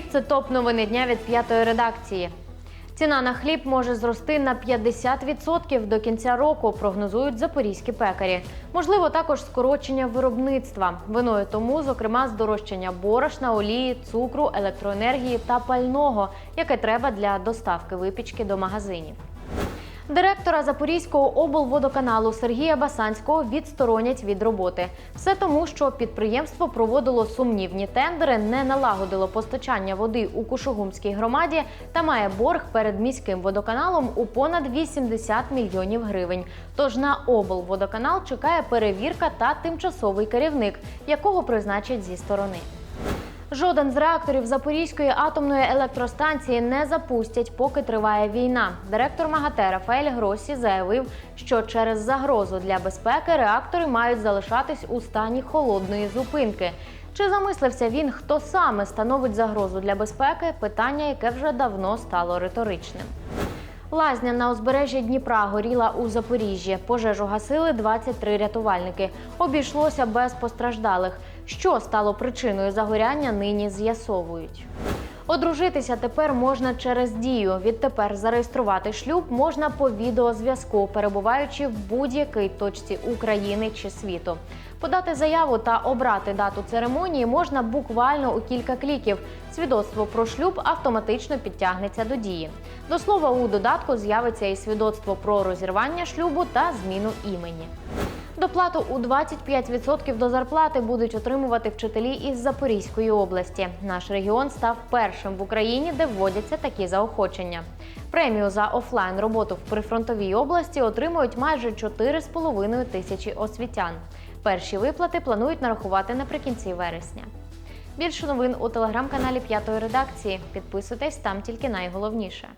Це топ новини дня від п'ятої редакції. Ціна на хліб може зрости на 50% до кінця року, прогнозують запорізькі пекарі. Можливо, також скорочення виробництва. Виною тому, зокрема, здорожчання борошна, олії, цукру, електроенергії та пального, яке треба для доставки випічки до магазинів. Директора Запорізького облводоканалу Сергія Басанського відсторонять від роботи. Все тому, що підприємство проводило сумнівні тендери, не налагодило постачання води у Кушугумській громаді та має борг перед міським водоканалом у понад 80 мільйонів гривень. Тож на облводоканал чекає перевірка та тимчасовий керівник, якого призначать зі сторони. Жоден з реакторів Запорізької атомної електростанції не запустять, поки триває війна. Директор МАГАТЕ Рафаель Гросі заявив, що через загрозу для безпеки реактори мають залишатись у стані холодної зупинки. Чи замислився він, хто саме становить загрозу для безпеки? Питання, яке вже давно стало риторичним. Лазня на узбережжі Дніпра горіла у Запоріжжі. Пожежу гасили 23 рятувальники. Обійшлося без постраждалих. Що стало причиною загоряння, нині з'ясовують. Одружитися тепер можна через дію. Відтепер зареєструвати шлюб можна по відеозв'язку, перебуваючи в будь-якій точці України чи світу. Подати заяву та обрати дату церемонії можна буквально у кілька кліків. Свідоцтво про шлюб автоматично підтягнеться до дії. До слова, у додатку з'явиться і свідоцтво про розірвання шлюбу та зміну імені. Доплату у 25% до зарплати будуть отримувати вчителі із Запорізької області. Наш регіон став першим в Україні, де вводяться такі заохочення. Премію за офлайн роботу в прифронтовій області отримують майже 4,5 тисячі освітян. Перші виплати планують нарахувати наприкінці вересня. Більше новин у телеграм-каналі П'ятої редакції. Підписуйтесь там тільки найголовніше.